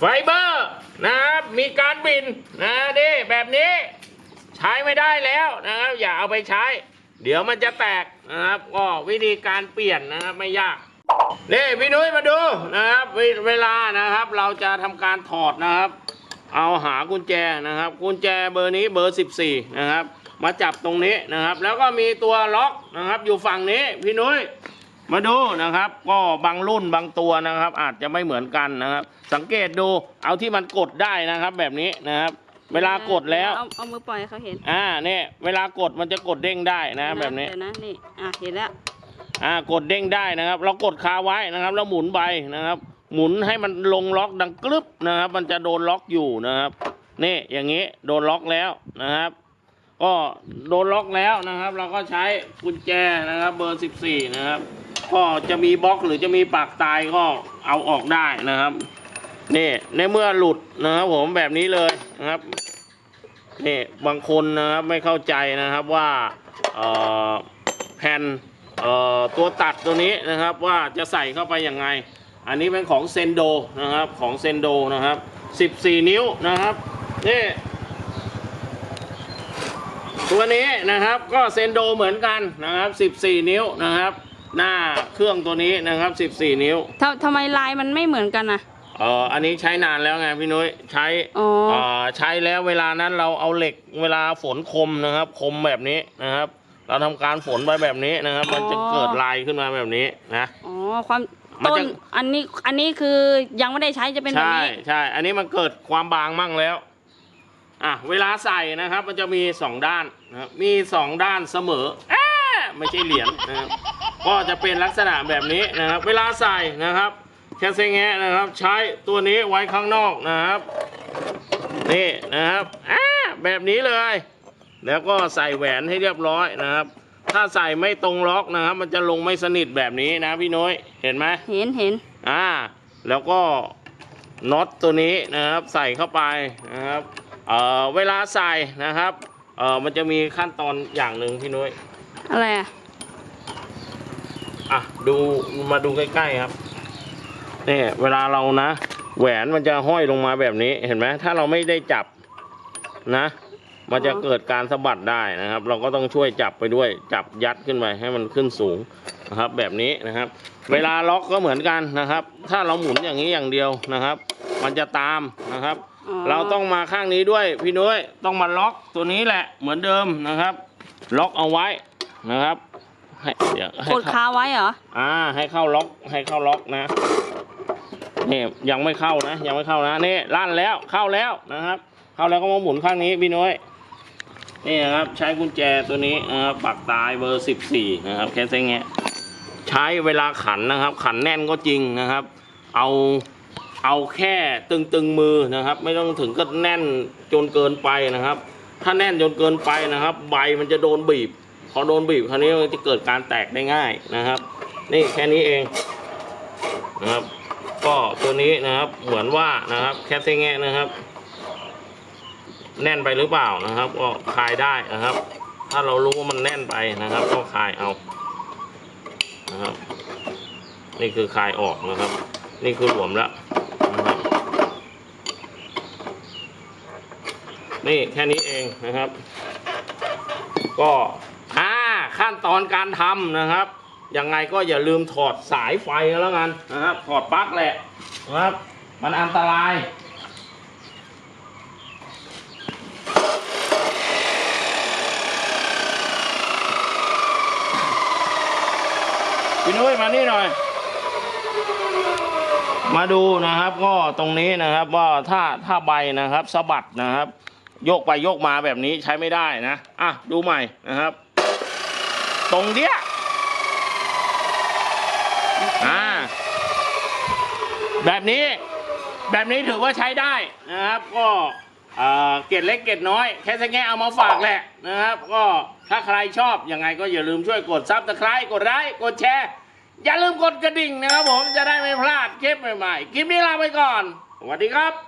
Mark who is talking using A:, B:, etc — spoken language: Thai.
A: ไฟเบอร์นะครับมีการบินนะนี่แบบนี้ใช้ไม่ได้แล้วนะครับอย่าเอาไปใช้ เดี๋ยวมันจะแตกนะครับก็วิธีการเปลี่ยนนะครับไม่ยากนี่พี่นุ้ยมาดูนะครับเวลานะครับ เราจะทำการถอดนะครับ เอาหากุญแจนะครับ กุญแจเบอร์นี้เบอร์ 14 นะครับ มาจับตรงนี้นะครับ แล้วก็มีตัวล็อกนะครับ อยู่ฝั่งนี้พี่นุ้ย มาดูนะครับ ก็บางรุ่นบางตัวนะครับ อาจจะไม่เหมือนกันนะครับ สังเกตดูเอาที่มันกดได้นะครับ แบบนี้นะครับ เวลากดแล้ว
B: เอาเอามือปล่อยให้เขาเห็น
A: อ่าเนี่ยเวลากดมันจะกดเด้งได้นะแบบนี้
B: เดี๋ยวนะนี่อะเห็นแล้ว
A: อ่ากดเด้งได้นะครับ เรากดคาไว้นะครับ แล้วหมุนไปนะครับ หมุนให้มันลงล็อกดังกรึบนะครับ มันจะโดนล็อกอยู่นะครับนี่อย่างนี้โดนล็อกแล้วนะครับ ก็โดนล็อกแล้วนะครับ เราก็ใช้กุญแจนะครับ เบอร์ 14 นะครับ ก็จะมีบล็อกหรือจะมีปากตายก็เอาออกได้นะครับนี่ในเมื่อหลุดนะครับผมแบบนี้เลยนะครับนี่บางคนนะครับไม่เข้าใจนะครับว่าแผ่นตัวตัดตัวนี้นะครับว่าจะใส่เข้าไปยังไง อันนี้เป็นของเซนโดนะครับของเซนโดนะครับ 14 นิ้วนะครับนี่ตัวนี้นะครับก็เซนโดเหมือนกันนะครับ 14 นิ้วนะครับ หน้าเครื่องตัวนี้นะครับ 14 นิ้ว
B: ทำทำไมลายมันไม่เหมือนกันนะ
A: เอ่ออันนี้ใช้นานแล้วไงพี่นุ้ยใช้
B: อ๋อ
A: เอ่อใช้แล้วเวลานั้นเราเอาเหล็กเวลาฝนคมนะครับ คมแบบนี้นะครับ เราทำการฝนไปแบบนี้นะครับ มันจะเกิดลายขึ้นมาแบบนี้นะ
B: อ๋อความ
A: มัน
B: ต้
A: จะ
B: นอันนี้อันนี้คือยังไม่ได้ใช้จะเป็นแบบ
A: ใช่
B: นี้
A: ใช่อันนี้มันเกิดความบางมั่งแล้วอะเวลาใส่นะครับ มันจะมีสองด้านนะครับมีสองด้านเสมอแอะไม่ใช่เหรียญนะครับ ก็จะเป็นลักษณะแบบนี้นะครับ เวลาใส่นะครับแคสเซงแงะนะครับ ใช้ตัวนี้ไว้ข้างนอกนะครับนี่นะครับอ่าแบบนี้เลย แล้วก็ใส่แหวนให้เรียบร้อยนะครับ ถ้าใส่ไม่ตรงล็อกนะครับ มันจะลงไม่สนิทแบบนี้นะพี่น้อยเห็นไหม
B: เห็นเห็น
A: อ่า แล้วก็น็อตตัวนี้นะครับ ใส่เข้าไปนะครับเอ่อเวลาใส่นะครับเอ่อมันจะมีขั้นตอนอย่างหนึ่งพี่น้อย
B: อะไรอะ
A: อะดูมาดูใกล้ๆครับนี่เวลาเรานะ แหวนมันจะห้อยลงมาแบบนี้เห็นไหมถ้าเราไม่ได้จับนะ มันจะ
B: อ๋อ
A: เกิดการสะบัดได้นะครับ เราก็ต้องช่วยจับไปด้วย จับยัดขึ้นไปให้มันขึ้นสูงนะครับ แบบนี้นะครับ เวลาล็อกก็เหมือนกันนะครับ ถ้าเราหมุนอย่างนี้อย่างเดียวนะครับ มันจะตามนะครับ
B: อ๋อ
A: เราต้องมาข้างนี้ด้วยพี่นุ้ยต้องมาล็อกตัวนี้แหละเหมือนเดิมนะครับ ล็อกเอาไว้นะครับ ให้เดี๋ยวให้
B: กด
A: เข้า
B: คาไว้เหรอ
A: อ่า ให้เข้าล็อก ให้เข้าล็อกนะนี่ยังไม่เข้านะ ยังไม่เข้านะนี่ลั่นแล้วเข้าแล้วนะครับ เข้าแล้วก็มาหมุนข้างนี้พี่นุ้ยนี่นะครับใช้กุญแจตัวนี้นะครับปักตายเบอร์สิบสี่นะครับแค่เส้นเงี้ยใช้เวลาขันนะครับ ขันแน่นก็จริงนะครับ เอาเอาแค่ตึงตึงๆมือนะครับ ไม่ต้องถึงก็แน่นจนเกินไปนะครับ ถ้าแน่นจนเกินไปนะครับ ใบมันจะโดนบีบ พอโดนบีบคราวนี้มันจะเกิดการแตกได้ง่ายนะครับ นี่แค่นี้เองนะครับ ก็ตัวนี้นะครับเหมือนว่านะครับ แคสเซงแงนะครับ แน่นไปหรือเปล่านะครับ ก็คลายได้นะครับ ถ้าเรารู้ว่ามันแน่นไปนะครับ ก็คลายเอานะครับ นี่คือคลายออกนะครับ นี่คือหลวมแล้วนะครับนี่แค่นี้เองนะครับ ก็ ขั้นตอนการทำนะครับ ยังไงก็อย่าลืมถอดสายไฟแล้วกันนะครับ ถอดปลั๊กแหละนะครับ มันอันตรายพี่นุ้ยมานี่หน่อย มาดูนะครับ ก็ตรงนี้นะครับว่าถ้าถ้าใบนะครับสะบัดนะครับ โยกไปโยกมาแบบนี้ใช้ไม่ได้นะ อะ ดูใหม่นะครับ ตรงเนี้ยอ่าแบบนี้แบบนี้ถือว่าใช้ได้นะครับ ก็เอ่อเกร็ดเล็กเกร็ดน้อยแค่สักแง่เอามาฝากแหละนะครับ ก็ถ้าใครชอบยังไงก็อย่าลืมช่วยกดซับสไครต์กดไลค์กดแชร์ อย่าลืมกดกระดิ่งนะครับผมจะได้ไม่พลาดคลิปใหม่ๆคลิปนี้ลาไปก่อนสวัสดีครับ